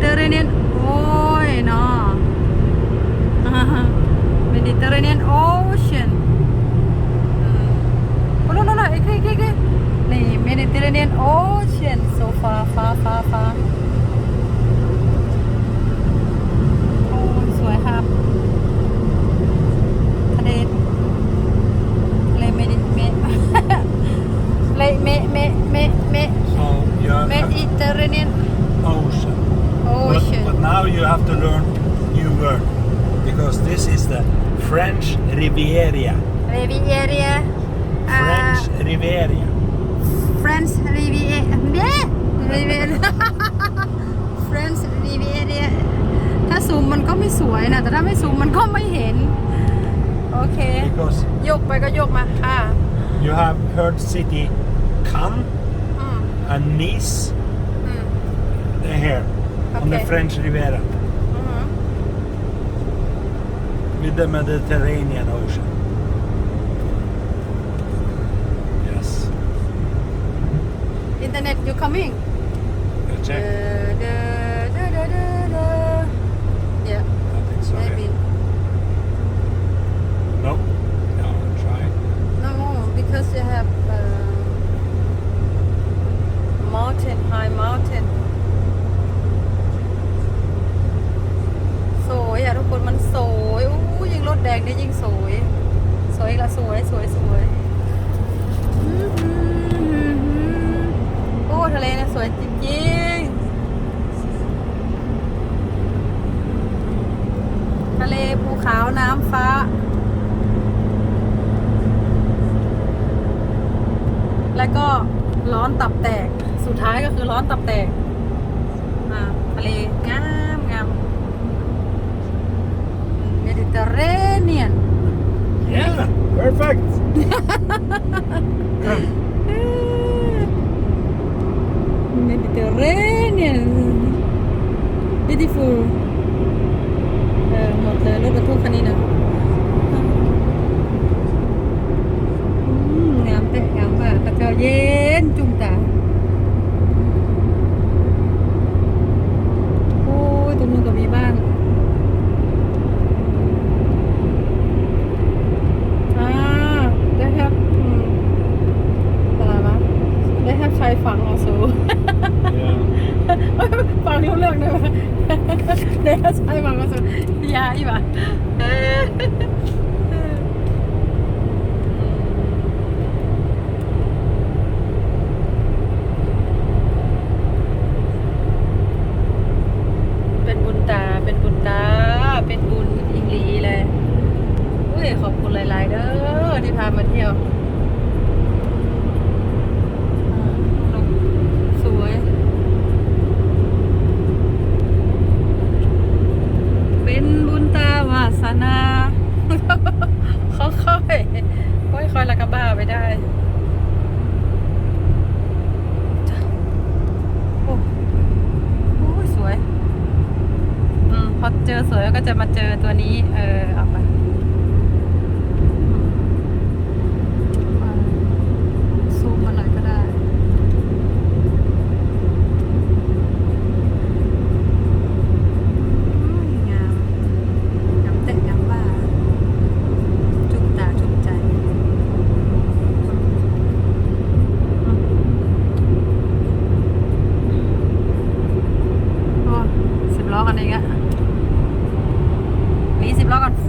Mediterranean โอ้ยเนาะ Mediterranean Ocean โอ้โนโนโนเอ้ยเอ้ยเอ้ยเอ้ยนี่ Mediterranean Ocean so far far far far โอ้ยสวยครับทะเลทะเลเมดิเมทะเลเมเมเมเม So you have Mediterranean ocean. But, Ocean but now you have to learn new word because this is the French Riviera. Riviera French Riviera. French Riviera เด้ Riviera French Riviera ถ้าซูมมันก็ไม่สวยนะ แต่ถ้าไม่ซูมมันก็ไม่เห็น โอเค Because ยกไปก็ยกมาค่ะ you have heard city Cannes อืม and Nice อืม okay. on the French Riviera mm -hmm. with the Mediterranean Ocean. Yes. Internet, you coming? I'll check. Da, da, da, da, da. Yeah. I think so. Maybe. Yeah. No. No, try. No, because you have uh, mountain, high mountain. ยิ่งรถแดงเนี่ยยิ่งสวย สวยอีกละสวยสวยสวยอื้อหือโอ้ทะเลนี่ยสวยจริงๆทะเลภูเขาน้ำฟ้า แล้วก็ร้อนตับแตก สุดท้ายก็คือร้อนตับแตก อ่า ทะเลงาม เมดิเตอร์เรเนียน Yeah. Perfect. Mediterranean beautiful เออหมดเลยรถบรรทุกคันนี้นะ ได้ครับชายฝั่งออสู Yeah. ฟังรู้เรื่องด้วยวะเดี๋ยวใช่ฟังก็สุดยาอีบ่ะ เป็นบุญตา เป็นบุญตา เป็นบุญอีหลีเลย อุ้ย ขอบคุณหลาย ๆ เด้อที่พามาเที่ยวอ่าลงสวย เป็นบุญตาวา สนาค่อยค่อยค่อยคอยๆละกบ้าไปได้โอ้สวยอืมพอเจอสวยก็จะมาเจอตัวนี้ เออเอาไป vlog on